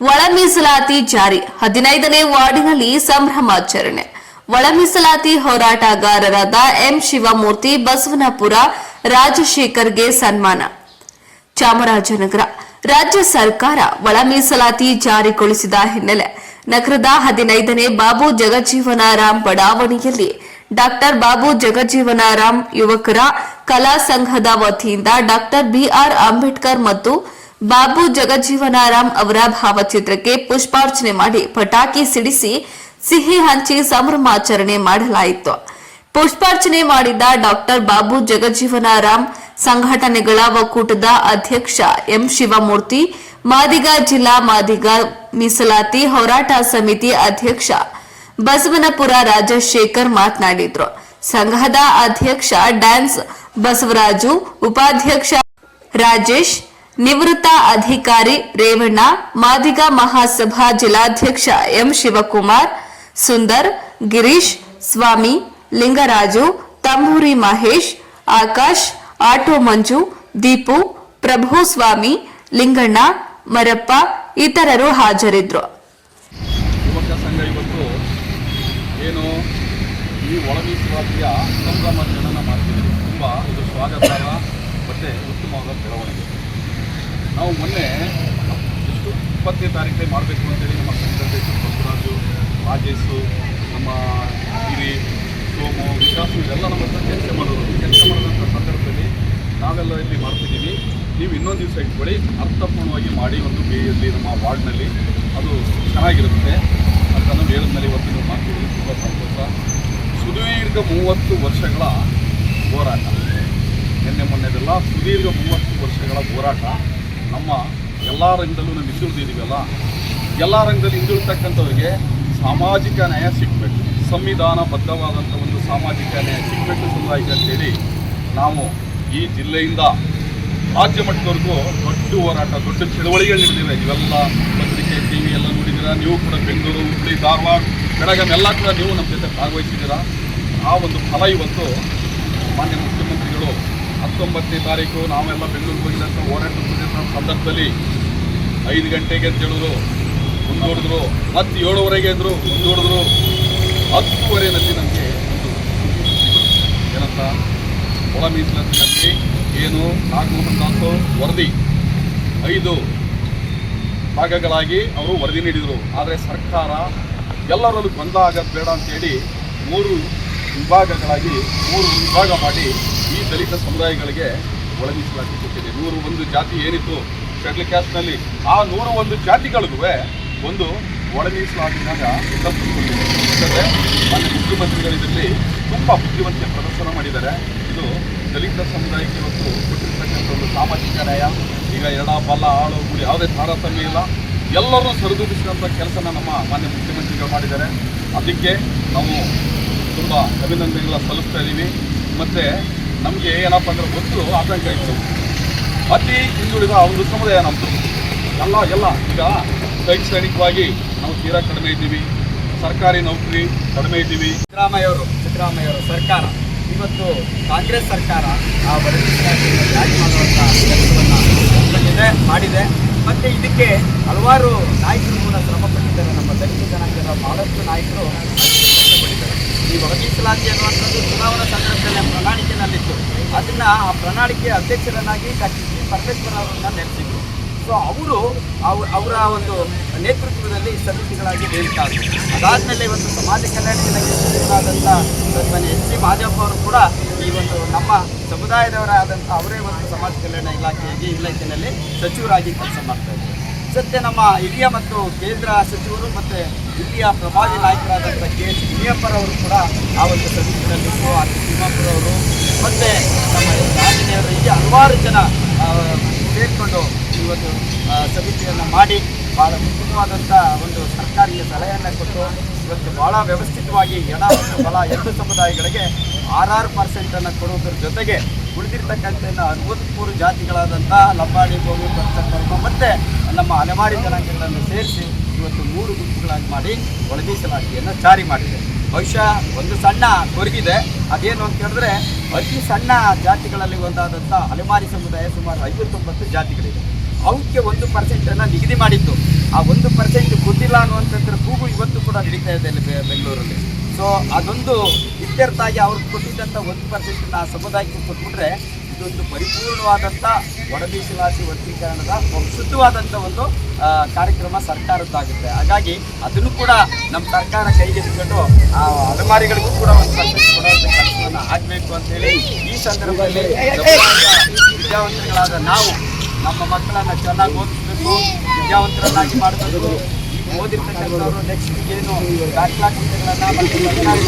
ಒಳ ಮೀಸಲಾತಿ ಜಾರಿ. ಹದಿನೈದನೇ ವಾರ್ಡಿನಲ್ಲಿ ಸಂಭ್ರಮಾಚರಣೆ ಒಳ ಮೀಸಲಾತಿ ಹೋರಾಟಗಾರರಾದ ಎಂ ಶಿವಮೂರ್ತಿ, ಬಸವನಪುರ ರಾಜಶೇಖರ್ಗೆ ಸನ್ಮಾನ. ಚಾಮರಾಜನಗರ ರಾಜ್ಯ ಸರ್ಕಾರ ಒಳ ಮೀಸಲಾತಿ ಜಾರಿಗೊಳಿಸಿದ ಹಿನ್ನೆಲೆ ನಗರದ ಹದಿನೈದನೇ ಬಾಬು ಜಗಜೀವನರಾಮ್ ಬಡಾವಣೆಯಲ್ಲಿ ಡಾಕ್ಟರ್ ಬಾಬು ಜಗಜೀವನರಾಮ್ ಯುವಕರ ಕಲಾ ಸಂಘದ ವತಿಯಿಂದ ಡಾಕ್ಟರ್ ಬಿಆರ್ ಅಂಬೇಡ್ಕರ್ ಮತ್ತು ಬಾಬು ಜಗಜ್ಜೀವನಾರಾಮ್ ಅವರ ಭಾವಚಿತ್ರಕ್ಕೆ ಪುಷ್ಪಾರ್ಚನೆ ಮಾಡಿ ಪಟಾಕಿ ಸಿಡಿಸಿ ಸಿಹಿ ಹಂಚಿ ಸಂಭ್ರಮಾಚರಣೆ ಮಾಡಲಾಯಿತು. ಪುಷ್ಪಾರ್ಚನೆ ಮಾಡಿದ ಡಾಕ್ಟರ್ ಬಾಬು ಜಗಜ್ಜೀವನಾರಾಮ್, ಸಂಘಟನೆಗಳ ಒಕ್ಕೂಟದ ಅಧ್ಯಕ್ಷ ಎಂ. ಶಿವಮೂರ್ತಿ, ಮಾದಿಗ ಜಿಲ್ಲಾ ಮಾದಿಗ ಮೀಸಲಾತಿ ಹೋರಾಟ ಸಮಿತಿ ಅಧ್ಯಕ್ಷ ಬಸವನಪುರ ರಾಜಶೇಖರ್ ಮಾತನಾಡಿದ್ರು. ಸಂಘದ ಅಧ್ಯಕ್ಷ ಡ್ಯಾನ್ಸ್ ಬಸವರಾಜು, ಉಪಾಧ್ಯಕ್ಷ ರಾಜೇಶ್ ನಿವೃತ್ತ ಅಧಿಕಾರಿ ರೇವಣ್ಣ, ಮಾದಿಗ ಮಹಾಸಭಾ ಜಿಲ್ಲಾಧ್ಯಕ್ಷ ಎಂ ಶಿವಕುಮಾರ್, ಸುಂದರ್, ಗಿರೀಶ್, ಸ್ವಾಮಿ, ಲಿಂಗರಾಜು, ತಂಬೂರಿ ಮಹೇಶ್, ಆಕಾಶ್, ಆಟೋ ಮಂಜು, ದೀಪು, ಪ್ರಭು ಸ್ವಾಮಿ, ಲಿಂಗಣ್ಣ, ಮರಪ್ಪ ಇತರರು ಹಾಜರಿದ್ದರು ಯುವಕ ಸಂಘ ಇವತ್ತು ಏನು ಈ ಒಳಗೀಸುವ ಸಂಭ್ರಮಾಚರಣೆ ಮಾಡ್ತೀವಿ ತುಂಬ ಇದು ಸ್ವಾಗತಾರ್ಹ. ನಾವು ಮೊನ್ನೆ ಎಷ್ಟು ಇಪ್ಪತ್ತನೇ ತಾರೀಕಲ್ಲಿ ಮಾಡಬೇಕು ಅಂತೇಳಿ ನಮ್ಮ ಸಂಘದ ಬಸವರಾಜು ರಾಜೇಶು, ನಮ್ಮ ಹಿರಿ ಸೋಮು, ವಿಕಾಸು ಇವೆಲ್ಲ ನಮ್ಮ ಹತ್ರ ಚರ್ಚೆ ಮಾಡೋದು ಕೆಲಸ ಮಾಡೋದಂಥ ಸಂದರ್ಭದಲ್ಲಿ ನಾವೆಲ್ಲ ಇಲ್ಲಿ ಮಾಡ್ತಿದ್ದೀವಿ. ನೀವು ಇನ್ನೊಂದು ದಿವಸ ಇಟ್ಕೊಳ್ಳಿ. ಅರ್ಥಪೂರ್ಣವಾಗಿ ಮಾಡಿ ಒಂದು ಬೇಯಲ್ಲಿ ನಮ್ಮ ವಾರ್ಡ್ನಲ್ಲಿ ಅದು ಚೆನ್ನಾಗಿರುತ್ತೆ. ಅಂತ ನಾವು ಹೇಳಿದ್ಮೇಲೆ ಇವತ್ತು ನೀವು ಮಾಡ್ತಿದ್ದೀವಿ ತುಂಬ ಸಂತೋಷ. ಸುದೀರ್ಘ ಮೂವತ್ತು ವರ್ಷಗಳ ಹೋರಾಟ. ನಿನ್ನೆ ಮೊನ್ನೆದೆಲ್ಲ ಸುದೀರ್ಘ ಮೂವತ್ತು ವರ್ಷಗಳ ಹೋರಾಟ. ನಮ್ಮ ಎಲ್ಲ ರಂಗದಲ್ಲೂ ನಾವು ಹಿಂದುಳಿದಿದ್ದೀವಲ್ಲ ಎಲ್ಲ ರಂಗದಲ್ಲಿ ಹಿಂದುಳಿತಕ್ಕಂಥವ್ರಿಗೆ ಸಾಮಾಜಿಕ ನ್ಯಾಯ ಸಿಗಬೇಕು. ಸಂವಿಧಾನಬದ್ಧವಾದಂಥ ಒಂದು ಸಾಮಾಜಿಕ ನ್ಯಾಯ ಸಿಗಬೇಕು ಸಮುದಾಯಕ್ಕೆ ಅಂತೇಳಿ ನಾವು ಈ ಜಿಲ್ಲೆಯಿಂದ ರಾಜ್ಯ ಮಟ್ಟದವರೆಗೂ ದೊಡ್ಡ ಹೋರಾಟ, ದೊಡ್ಡ ಚಳವಳಿಗಳು ನಡೆದಿವೆ. ಇವೆಲ್ಲ ಪತ್ರಿಕೆ ಟಿ ವಿ ಎಲ್ಲ ನೋಡಿದ್ದೀರಾ? ನೀವು ಕೂಡ ಬೆಂಗಳೂರು ಹುಬ್ಬಳ್ಳಿ ಧಾರವಾಡ ಬೆಳಗಾವಿ ಎಲ್ಲ ಕೂಡ ನೀವು ನಮ್ಮ ಜೊತೆ ಭಾಗವಹಿಸಿದ್ದೀರಾ? ಆ ಒಂದು ಫಲ ಇವತ್ತು ಮಾನ್ಯ ಮುಖ್ಯಮಂತ್ರಿಗಳು ಹತ್ತೊಂಬತ್ತನೇ ತಾರೀಕು ನಾವೆಲ್ಲ ಬೆಂಗಳೂರಿಗೆ ಹೋಗಿದಂಥ ಹೋರಾಟ ಸಂದರ್ಭದಲ್ಲಿ ಐದು ಗಂಟೆಗೆ ಅಂತ ಹೇಳಿದ್ರು ಮುಂದೂಡಿದ್ರು ಮತ್ತು ಏಳುವರೆಗೆ ಅಂದರು ಮುಂದೂಡಿದ್ರು ಹತ್ತುವರೆಯಲ್ಲಿ ನಮಗೆ ಒಂದು ಏನಂತ ಒಳ ಮೀಸಲಾತಿನಲ್ಲಿ ಏನು ನಾಗಮೋಹನ್ ದಾಸ್ ವರದಿ, ಐದು ಭಾಗಗಳಾಗಿ ಅವರು ವರದಿ ನೀಡಿದರು. ಆದರೆ ಸರ್ಕಾರ ಎಲ್ಲರಲ್ಲೂ ಗೊಂದಲ ಆಗೋದು ಬೇಡ ಅಂತೇಳಿ ಮೂರು ವಿಭಾಗಗಳಾಗಿ ಮೂರು ವಿಭಾಗ ಮಾಡಿ ದಲಿತ ಸಮುದಾಯಗಳಿಗೆ ಒಳಗಿಸಲಾಗಿ ಕೊಟ್ಟಿದೆ. ನೂರು ಒಂದು ಜಾತಿ ಏನಿತ್ತು ಶೆಡ್ಲ್ ಕ್ಯಾಸ್ಟ್ನಲ್ಲಿ, ಆ ನೂರು ಒಂದು ಜಾತಿಗಳಿಗೂ ಒಂದು ಒಳ ಮೀಸಲಾತಿನಾಗ ಅಲ್ಲಿ ಯಾಕಂದರೆ ಮಾನ್ಯ ಮುಖ್ಯಮಂತ್ರಿಗಳು ಇದರಲ್ಲಿ ತುಂಬ ಬುದ್ಧಿವಂತಿಕೆ ಪ್ರದರ್ಶನ ಮಾಡಿದ್ದಾರೆ. ಇದು ದಲಿತ ಸಮುದಾಯಕ್ಕೆ ಇವತ್ತು ಕೊಟ್ಟಿರ್ತಕ್ಕಂಥ ಒಂದು ಸಾಮಾಜಿಕ ನ್ಯಾಯ. ಈಗ ಎಡ, ಬಲ, ಆಳು ಕೂಡ ಯಾವುದೇ ತಾರತಮ್ಯ ಇಲ್ಲ. ಎಲ್ಲರೂ ಸರಿದೂಗಿಸಿದಂಥ ಕೆಲಸನ ನಮ್ಮ ಮಾನ್ಯ ಮುಖ್ಯಮಂತ್ರಿಗಳು ಮಾಡಿದ್ದಾರೆ. ಅದಕ್ಕೆ ನಾವು ತುಂಬ ಅಭಿನಂದನೆಗಳ ಸಲ್ಲಿಸ್ತಾ ಇದ್ದೀವಿ ಮತ್ತು ನಮಗೆ ಏನಪ್ಪ ಅಂದ್ರೆ ಗೊತ್ತು ಆತಂಕ ಇತ್ತು. ಅತಿ ಹಿಂದುಳಿದ ಒಂದು ಸಮುದಾಯ ನಮ್ಮದು ಎಲ್ಲ ಎಲ್ಲ, ಈಗ ಶೈಕ್ಷಣಿಕವಾಗಿ ನಾವು ತೀರಾ ಕಡಿಮೆ ಇದ್ದೀವಿ. ಸರ್ಕಾರಿ ನೌಕರಿ ಕಡಿಮೆ ಇದ್ದೀವಿ. ಸಿದ್ದರಾಮಯ್ಯವರು ಸಿದ್ದರಾಮಯ್ಯವರು ಸರ್ಕಾರ. ಇವತ್ತು ಕಾಂಗ್ರೆಸ್ ಸರ್ಕಾರ ಆ ಜಾರಿ ಮಾಡುವಂಥ ಮಾಡಿದೆ. ಮತ್ತು ಇದಕ್ಕೆ ಹಲವಾರು ನಾಯಕರು ಕೂಡ ಶ್ರಮಪಟ್ಟಿದ್ದಾರೆ ನಮ್ಮ ದಲಿತ ಜನಾಂಗದ ಭಾಳಷ್ಟು ನಾಯಕರು ಈ ವರದಿ ಮೀಸಲಾತಿ ಅನ್ನುವಂಥದ್ದು ಚುನಾವಣಾ ಸಂದರ್ಭದಲ್ಲಿ ಪ್ರಣಾಳಿಕೆಯಲ್ಲಿತ್ತು. ಅದನ್ನು ಆ ಪ್ರಣಾಳಿಕೆ ಅಧ್ಯಕ್ಷರನ್ನಾಗಿ ಡಾಕ್ಟರ್ ಪರಮೇಶ್ವರ್ ಅವರನ್ನ ನೆಲೆಸಿದ್ರು ಸೊ ಅವರು ಅವ್ರ ಒಂದು ನೇತೃತ್ವದಲ್ಲಿ ಸಮಿತಿಗಳಾಗಿ ನೇಮಿತಾದರು ಅದಾದಮೇಲೆ ಇವತ್ತು ಸಮಾಜ ಕಲ್ಯಾಣ ಇಲಾಖೆ ಸಚಿವರಾದಂಥ ಸನ್ಮಾನ್ಯ ಎಚ್ ಸಿ ಮಾದೇವಪ್ಪ ಅವರು ಕೂಡ ಈ ಒಂದು ನಮ್ಮ ಸಮುದಾಯದವರಾದಂಥ ಅವರೇ ಒಂದು ಸಮಾಜ ಕಲ್ಯಾಣ ಇಲಾಖೆಯಾಗಿ ಇಲಾಖೆಯಲ್ಲಿ ಸಚಿವರಾಗಿ ಕೆಲಸ ಮಾಡ್ತಾ ಇದ್ದಾರೆ. ಸದ್ಯ ನಮ್ಮ ಹಿರಿಯ ಮತ್ತು ಕೇಂದ್ರ ಸಚಿವರು ಮತ್ತು ಹಿರಿಯ ಪ್ರಭಾವಿ ನಾಯಕರಾದಂಥ ಕೆ ಎಚ್ ಮುನಿಯಪ್ಪರವರು ಕೂಡ ಆ ಒಂದು ಸಮಿತಿಯಲ್ಲಿದ್ದು ಆ ಕೆ ತಿಮ್ಮಾಪುರವರು ಮತ್ತು ನಮ್ಮ ಆಂಜನೇಯರು ಹೀಗೆ ಹಲವಾರು ಜನ ಸೇರಿಕೊಂಡು ಈ ಒಂದು ಸಮಿತಿಯನ್ನು ಮಾಡಿ ಭಾಳ ಉತ್ತಮವಾದಂಥ ಒಂದು ಸರ್ಕಾರಿಗೆ ಸಲಹೆಯನ್ನು ಕೊಟ್ಟು ಇವತ್ತು ಭಾಳ ವ್ಯವಸ್ಥಿತವಾಗಿ ಎಡ ಮತ್ತು ಬಲ ಎರಡು ಸಮುದಾಯಗಳಿಗೆ ಆರಾರು ಪರ್ಸೆಂಟನ್ನು ಕೊಡುವುದರ ಜೊತೆಗೆ ಉಳಿದಿರ್ತಕ್ಕಂಥ ಅರವತ್ತ್ಮೂರು ಜಾತಿಗಳಾದಂಥ ಲಂಬಾಣಿ, ಗೋವಿ, ಪಂಚಕರ್ಮ ಮತ್ತು ನಮ್ಮ ಅಲೆಮಾರಿ ಜನಾಂಗಗಳನ್ನು ಸೇರಿಸಿ ಇವತ್ತು ಮೂರು ಗುಂಪುಗಳಾಗಿ ಮಾಡಿ ಒಳ ಜಾರಿ ಮಾಡಿದೆ. ಬಹುಶಃ ಒಂದು ಸಣ್ಣ ಕೊರಗಿದೆ. ಅದೇನು ಅಂತ ಹೇಳಿದ್ರೆ ಅತಿ ಸಣ್ಣ ಜಾತಿಗಳಲ್ಲಿ ಒಂದಾದಂಥ ಅಲೆಮಾರಿ ಸಮುದಾಯ ಸುಮಾರು ಐವತ್ತೊಂಬತ್ತು ಜಾತಿಗಳಿದೆ. ಅವಕ್ಕೆ ಒಂದು ಪರ್ಸೆಂಟನ್ನು ನಿಗದಿ ಮಾಡಿದ್ದು ಆ ಒಂದು ಪರ್ಸೆಂಟ್ ಕೊಟ್ಟಿಲ್ಲ ಅನ್ನುವಂಥದ್ರ ಕೂಗು ಇವತ್ತು ಕೂಡ ನಡೀತಾ ಇದೆ ಬೆಂಗಳೂರಲ್ಲಿ. ಸೊ ಅದೊಂದು ಇತ್ಯರ್ಥ ಆಗಿ ಅವ್ರಿಗೆ ಕೊಟ್ಟಿದ್ದಂಥ ಒಂದು ಪರ್ಸೆಂಟನ್ನು ಆ ಸಮುದಾಯಕ್ಕೆ ಕೊಟ್ಬಿಟ್ರೆ ಇದೊಂದು ಪರಿಪೂರ್ಣವಾದಂಥ ಒಳ ಮೀಸಲಾತಿ ವರ್ಗೀಕರಣದ ಶುದ್ಧವಾದಂಥ ಒಂದು ಕಾರ್ಯಕ್ರಮ ಸರ್ಕಾರದ್ದಾಗುತ್ತೆ. ಹಾಗಾಗಿ ಅದನ್ನು ಕೂಡ ನಮ್ಮ ಸರ್ಕಾರ ಕೈಗೆತ್ತಿಕೊಂಡು ಆ, ಅಲೆಮಾರಿಗಳಿಗೂ ಕೂಡ ಒಂದು ಪರ್ಸೆಂಟ್ ಕೊಡುವಂಥ ಆಗಬೇಕು ಅಂತೇಳಿ ಈ ಸಂದರ್ಭದಲ್ಲಿ ವಿದ್ಯಾವಂತಗಳಾದ ನಾವು ನಮ್ಮ ಮಕ್ಕಳನ್ನು ಚೆನ್ನಾಗಿ ಓದಿಸ್ಬೇಕು, ವಿದ್ಯಾವಂತರನ್ನಾಗಿ ಮಾಡಬೇಕು. ಓದಿರ್ತಕ್ಕಂಥವ್ರು ನೆಕ್ಸ್ಟ್ ಏನು ಹುದ್ದೆಗಳನ್ನ ಮತ್ತು ಸರ್ಕಾರಿ